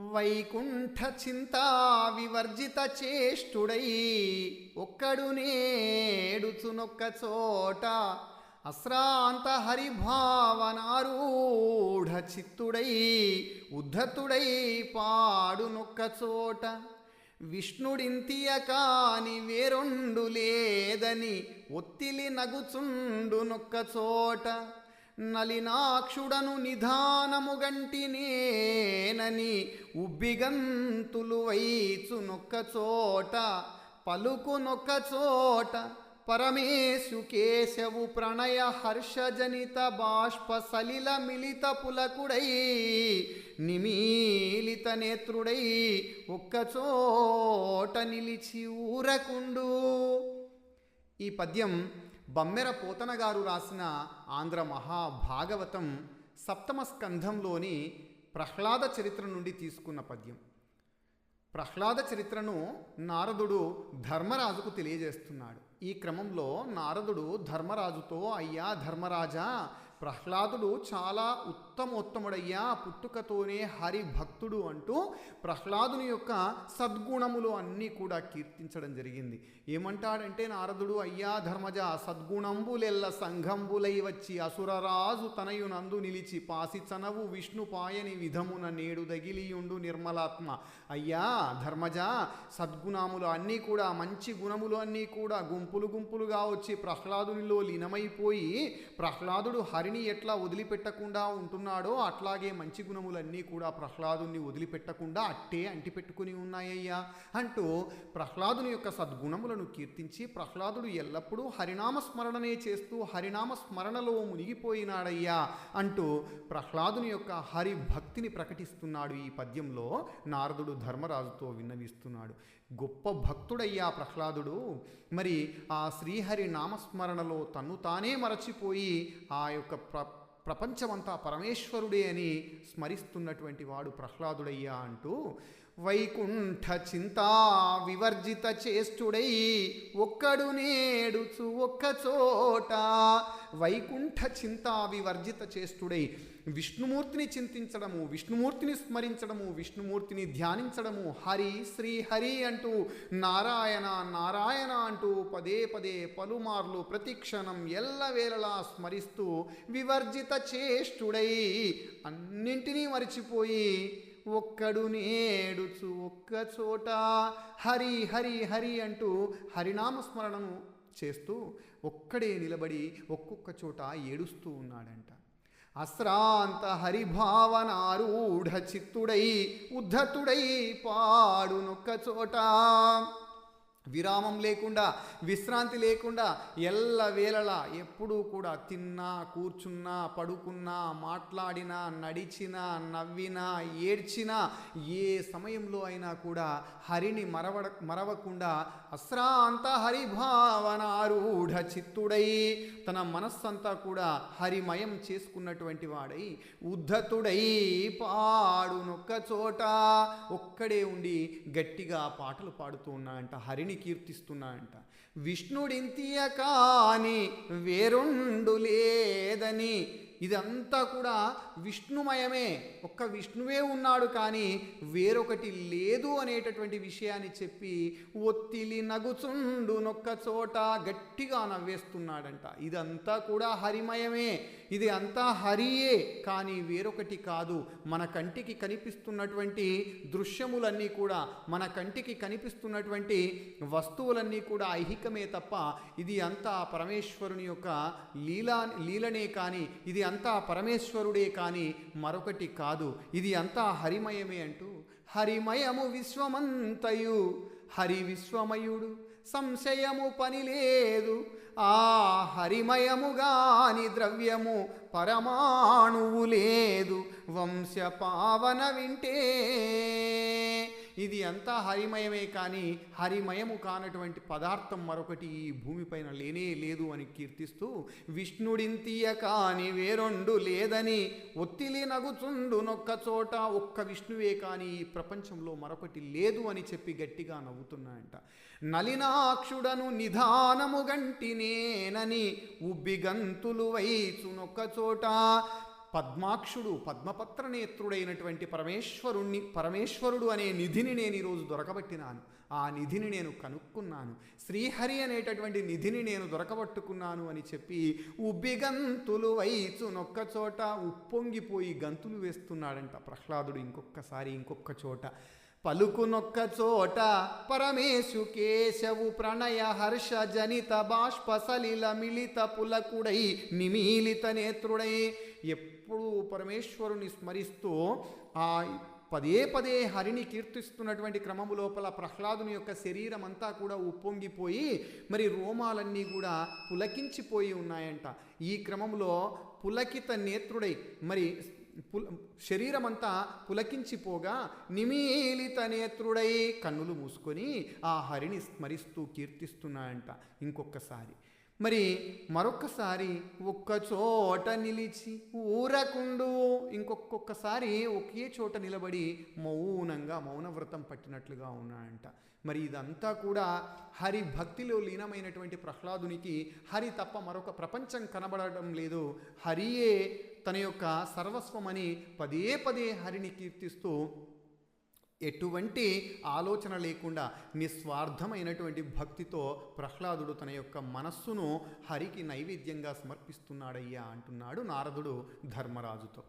వైకుంఠ చింతా వివర్జిత చేష్టుడై ఒక్కడు నేడుచునొక్క చోట అశ్రాంత హరిభావనారూఢ చిత్తుడై ఉద్ధతుడై పాడునొక్క చోట. విష్ణుడింతియ కాని వేరొండు లేదని ఒత్తిలి నగుచుండునొక్క చోట. నలినాక్షుడను నిధానము గంటినేనని ఉబ్బిగంతులు వైచునొక్క నొక్కచోట పలుకునొక్క చోట పరమేశు కేశవు ప్రణయ హర్షజనిత బాష్ప సలిల మిలిత పులకుడై నిమీలిత నేత్రుడై ఒక్కచోట నిలిచి ఊరకుండు. ఈ పద్యం బమ్మెర పోతన గారు రాసిన ఆంధ్ర మహాభాగవతం సప్తమ స్కంధంలోని ప్రహ్లాద చరిత్ర నుండి తీసుకున్న పద్యం. ప్రహ్లాద చరిత్రను నారదుడు ధర్మరాజుకు తెలియజేస్తున్నాడు. ఈ క్రమంలో నారదుడు ధర్మరాజుతో అయ్యా ధర్మరాజా ప్రహ్లాదుడు చాలా ఉత్తమోత్తముడయ్యా పుట్టుకతోనే హరి భక్తుడు అంటూ ప్రహ్లాదుని యొక్క సద్గుణములు అన్నీ కూడా కీర్తించడం జరిగింది. ఏమంటాడంటే నారదుడు అయ్యా ధర్మజ సద్గుణంబులెల్ల సంఘంబులై వచ్చి అసురరాజు తనయునందు నిలిచి పాసి చనవు విష్ణు పాయని విధమున నేడు దగిలియుండు నిర్మలాత్మ. అయ్యా ధర్మజ సద్గుణములు అన్నీ కూడా మంచి గుణములు అన్నీ కూడా గుంపులు గుంపులుగా వచ్చి ప్రహ్లాదునిలో లీనమైపోయి ప్రహ్లాదుడు హరిని ఎట్లా వదిలిపెట్టకుండా ఉంటుంది అట్లాగే మంచి గుణములన్నీ కూడా ప్రహ్లాదుని వదిలిపెట్టకుండా అట్టే అంటిపెట్టుకుని ఉన్నాయ్యా. అంటూ ప్రహ్లాదుని యొక్క సద్గుణములను కీర్తించి ప్రహ్లాదుడు ఎల్లప్పుడూ హరినామ స్మరణనే చేస్తూ హరినామ స్మరణలో మునిగిపోయినాడయ్యా అంటూ ప్రహ్లాదుని యొక్క హరి భక్తిని ప్రకటిస్తున్నాడు ఈ పద్యంలో నారదుడు ధర్మరాజుతో విన్నవిస్తున్నాడు. గొప్ప భక్తుడయ్యా ప్రహ్లాదుడు. మరి ఆ శ్రీహరి నామస్మరణలో తన్ను తానే మరచిపోయి ఆ యొక్క ప్ర ప్రపంచమంతా పరమేశ్వరుడే అని స్మరిస్తున్నటువంటి వాడు ప్రహ్లాదుడయ్యా అంటూ వైకుంఠ చింతా వివర్జిత చేష్టుడై ఒక్కడు నేడుచు ఒక్క చోట. వైకుంఠ చింతా వివర్జిత చేష్టుడై విష్ణుమూర్తిని చింతించడము విష్ణుమూర్తిని స్మరించడము విష్ణుమూర్తిని ధ్యానించడము హరి శ్రీ హరి అంటూ నారాయణ నారాయణ అంటూ పదే పదే పలుమార్లు ప్రతిక్షణం ఎల్లవేళలా స్మరిస్తూ వివర్జిత చేష్టుడై అన్నింటినీ మరిచిపోయి ఒక్కడు నేడుచు ఒక్క చోట హరి హరి హరి అంటూ హరినామస్మరణము చేస్తూ ఒక్కడే నిలబడి ఒక్కొక్క చోట ఏడుస్తూ ఉన్నాడంట. అశ్రాంత హరిభావనారూఢ చిత్తుడై ఉద్ధతుడై పాడునొక్క చోట. విరామం లేకుండా విశ్రాంతి లేకుండా ఎల్లవేళలా ఎప్పుడూ కూడా తిన్నా కూర్చున్నా పడుకున్నా మాట్లాడినా నడిచినా నవ్వినా ఏడ్చినా ఏ సమయంలో అయినా కూడా హరిని మరవ మరవకుండా అశ్రాంత హరిభావనారూఢ చిత్తుడై తన మనస్సంతా కూడా హరిమయం చేసుకున్నటువంటి వాడై ఉద్ధతుడై పాడునొక్క చోట ఒక్కడే ఉండి గట్టిగా పాటలు పాడుతూ ఉన్నాడంట హరిని కీర్తిస్తున్నాడంట విష్ణుడింతియ కాని వేరుండులే లేదని. ఇదంతా కూడా విష్ణుమయమే. ఒక్క విష్ణువే ఉన్నాడు కానీ వేరొకటి లేదు అనేటటువంటి విషయాన్ని చెప్పి ఒత్తిలి నగుచుండు నొక్క చోట గట్టిగా నవ్వేస్తున్నాడంట. ఇదంతా కూడా హరిమయమే. ఇది అంతా హరియే కానీ వేరొకటి కాదు. మన కంటికి కనిపిస్తున్నటువంటి దృశ్యములన్నీ కూడా మన కంటికి కనిపిస్తున్నటువంటి వస్తువులన్నీ కూడా ఐహికమే తప్ప ఇది అంతా పరమేశ్వరుని యొక్క లీలా లీలనే కానీ ఇది అంతా పరమేశ్వరుడే కానీ మరొకటి కాదు. ఇది అంతా హరిమయమే అంటూ హరిమయము విశ్వమంతయు. హరి విశ్వమయుడు సంశయము పని లేదు. ఆ హరిమయముగాని ద్రవ్యము పరమాణువు లేదు. వంశ పావన వింటే ఇది అంతా హరిమయమే కానీ హరిమయము కానటువంటి పదార్థం మరొకటి ఈ భూమిపైన లేనే లేదు అని కీర్తిస్తూ విష్ణుడింతియ కాని వేరొండు లేదని ఒత్తిలి నగుచుండు నొక్క చోట ఒక్క విష్ణువే కానీ ఈ ప్రపంచంలో మరొకటి లేదు అని చెప్పి గట్టిగా నవ్వుతున్నాయంట. నలినాక్షుడను నిధానము గంటినేనని ఉబ్బిగంతులు వైచునొక్క చోట పద్మాక్షుడు పద్మపత్ర నేత్రుడైనటువంటి పరమేశ్వరుణ్ణి పరమేశ్వరుడు అనే నిధిని నేను ఈరోజు దొరకబట్టినాను. ఆ నిధిని నేను కనుక్కున్నాను. శ్రీహరి అనేటటువంటి నిధిని నేను దొరకబట్టుకున్నాను అని చెప్పి ఉబ్బిగంతులు వైచు నొక్క చోట ఉప్పొంగిపోయి గంతులు వేస్తున్నాడంట ప్రహ్లాదుడు ఇంకొకసారి ఇంకొక చోట. పలుకునొక్క చోట పరమేశు కేశవు ప్రణయ హర్ష జనిత బాష్ప సలిల మిళిత పులకుడై నిమీలిత నేత్రుడై ఎప్పుడూ పరమేశ్వరుని స్మరిస్తూ ఆ పదే పదే హరిని కీర్తిస్తున్నటువంటి క్రమము లోపల ప్రహ్లాదుని యొక్క శరీరం అంతా కూడా ఉప్పొంగిపోయి మరి రోమాలన్నీ కూడా పులకించిపోయి ఉన్నాయంట. ఈ క్రమంలో పులకిత నేత్రుడై మరి పుల శరీరమంతా పులకించిపోగా నిమీలిత నేత్రుడై కన్నులు మూసుకొని ఆ హరిని స్మరిస్తూ కీర్తిస్తున్నాయంట. ఇంకొకసారి మరి మరొక్కసారి ఒక్క చోట నిలిచి ఊరకుండు. ఇంకొక్కొక్కసారి ఒకే చోట నిలబడి మౌనంగా మౌనవ్రతం పట్టినట్లుగా ఉన్నాయంట మరి ఇదంతా కూడా హరి భక్తిలో లీనమైనటువంటి ప్రహ్లాదునికి హరి తప్ప మరొక ప్రపంచం కనబడడం లేదు. హరియే తన యొక్క సర్వస్వమని పదే పదే హరిని కీర్తిస్తూ ఎటువంటి ఆలోచన లేకుండా నిస్వార్థమైనటువంటి భక్తితో ప్రహ్లాదుడు తన యొక్క మనస్సును హరికి నైవేద్యంగా సమర్పిస్తున్నాడయ్యా అంటున్నాడు నారదుడు ధర్మరాజుతో.